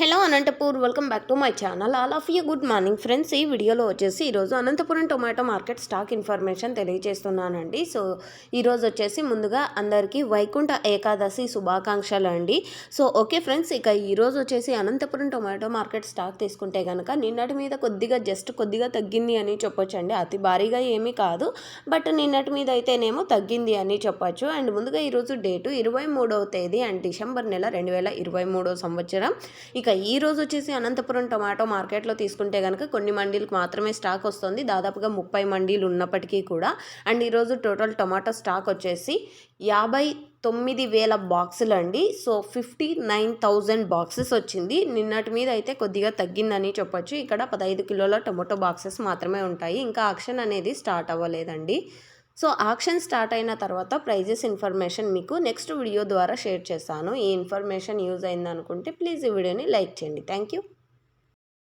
Hello Anantapur welcome back to my channel. All of you good morning friends. ఈ వీడియోలో వచ్చేసి ఈరోజు Anantapuram tomato market stock information తెలియజేస్తున్నానండి. So ఈరోజు వచ్చేసి ముందుగా అందరికీ వైకుంఠ ఏకాదశి శుభాకాంక్షలు అండి. సో ఓకే ఫ్రెండ్స్ ఇక ఈరోజు వచ్చేసి అనంతపురం టొమాటో మార్కెట్ స్టాక్ తీసుకుంటే కనుక నిన్నటి మీద కొద్దిగా జస్ట్ కొద్దిగా తగ్గింది అని చెప్పొచ్చండి. అతి భారీగా ఏమీ కాదు. బట్ నిన్నటి మీద అయితేనేమో తగ్గింది అని చెప్పొచ్చు. అండ్ ముందుగా ఈరోజు డేటు ఇరవై మూడవ తేదీ అండ్ డిసెంబర్ నెల రెండు వేల ఇరవై మూడో సంవత్సరం. ఇక ఇక ఈ రోజు వచ్చేసి అనంతపురం టొమాటో మార్కెట్లో తీసుకుంటే కనుక కొన్ని మండీలకు మాత్రమే స్టాక్ వస్తుంది. దాదాపుగా ముప్పై మండీలు ఉన్నప్పటికీ కూడా. అండ్ ఈరోజు టోటల్ టొమాటో స్టాక్ వచ్చేసి యాభై తొమ్మిది వేల బాక్సులు అండి. So fifty nine thousand boxes వచ్చింది. నిన్నటి మీద అయితే కొద్దిగా తగ్గిందని చెప్పొచ్చు. ఇక్కడ పదహైదు కిలోల టొమాటో బాక్సెస్ మాత్రమే ఉంటాయి. ఇంకా ఆక్షన్ అనేది స్టార్ట్ అవ్వలేదండి. సో ఆక్షన్ స్టార్ట్ అయిన తర్వాత ప్రైజెస్ ఇన్ఫర్మేషన్ మీకు నెక్స్ట్ వీడియో ద్వారా షేర్ చేస్తాను. ఈ ఇన్ఫర్మేషన్ యూజ్ అయిందనుకుంటే ప్లీజ్ ఈ వీడియోని లైక్ చేయండి. Thank you.